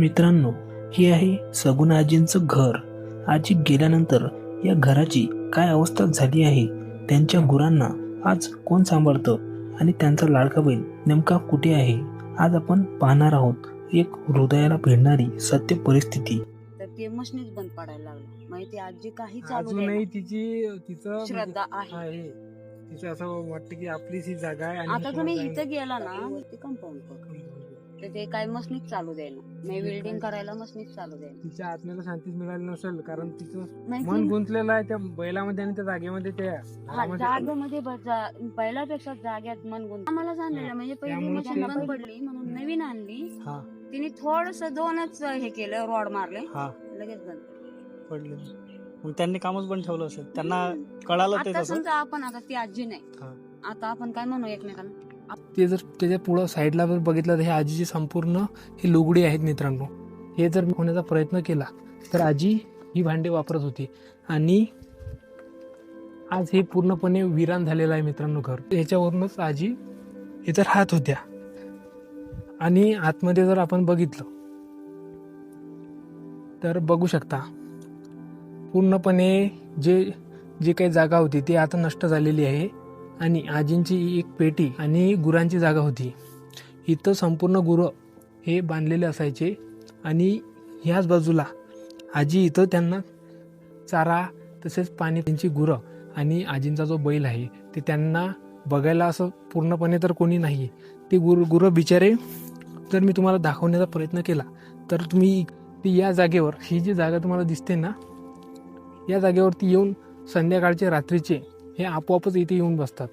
मित्रांनो हे आहे सगुण आजींचं घर. आजी गेल्यानंतर या घराची काय अवस्था झाली आहे? त्यांच्या गुरांना आज कोण सांभाळतं? आणि त्यांचा लाडका बैल नेमका कुठे आहे? आज आपण पाहणार आहोत एक हृदयाला भिडणारी सत्य परिस्थिती. तर ते मशनीच बंद पडायला लागलं. म्हणजे ती आजी काही चालू अजूनही द्यायला. तिची तिचं म्हणजे श्रद्धा आहे. आहे. तिचं असं वाटतं की आपलीच ही जागा आहे आणि आता तुम्ही इथं इथं गेला ना ते कंपाऊंड तर ते काय मशनीच चालू द्यायला नाही वेल्डिंग करायला मशनीच चालू द्यायला तिच्या आत्म्याला शांतीच मिळाली नसेल कारण तिचं नाही मन ती- गुंतलेलं आहे त्या बैलामध्ये आणि त्या जागेमध्ये त्या हा घरामध्ये. जागेमध्ये ब- जा- पहिल्यापेक्षा जाग्यात मन गुंत आम्हाला झालेलं म्हणजे पहिली त्यामुळे मशीन ते- बंद पडली. म्हणून नवीन आणली. हा. तिने थोडस दोनच हे केलं रॉड मारले. हा. लगेच बंद पडले. मग त्यांनी कामच बंद ठेवलं असेल. त्यांना कळालं ते आता तसं समजा आपण आता ती आजी नाही. आता आपण काय म्हणू एकमेकांना? ते जर त्याच्या पुढं साईडला जर बघितलं तर हे आजीची संपूर्ण ही लुगडी आहेत मित्रांनो. हे जर मी होण्याचा प्रयत्न केला तर आजी ही भांडे वापरत होती. आणि आज हे पूर्णपणे विरान झालेलं आहे मित्रांनो घर. याच्यावरूनच आजी इतर हात होत्या. आणि आतमध्ये जर आपण बघितलं तर बघू शकता पूर्णपणे जे जी काही जागा होती ती आता नष्ट झालेली आहे. आणि आजींची एक पेटी आणि गुरांची जागा होती. इथं संपूर्ण गुरं हे बांधलेले असायचे आणि ह्याच बाजूला आजी इथं त्यांना चारा तसेच पाणी त्यांची गुरं आणि आजींचा जो बैल आहे ते त्यांना बघायला असं पूर्णपणे तर कोणी नाही. ते गुर गुरं बिचारे जर मी तुम्हाला दाखवण्याचा प्रयत्न केला तर तुम्ही ती या जागेवर ही जी जागा तुम्हाला दिसते ना या जागेवरती येऊन संध्याकाळचे रात्रीचे हे आपोआपच इथे येऊन बसतात.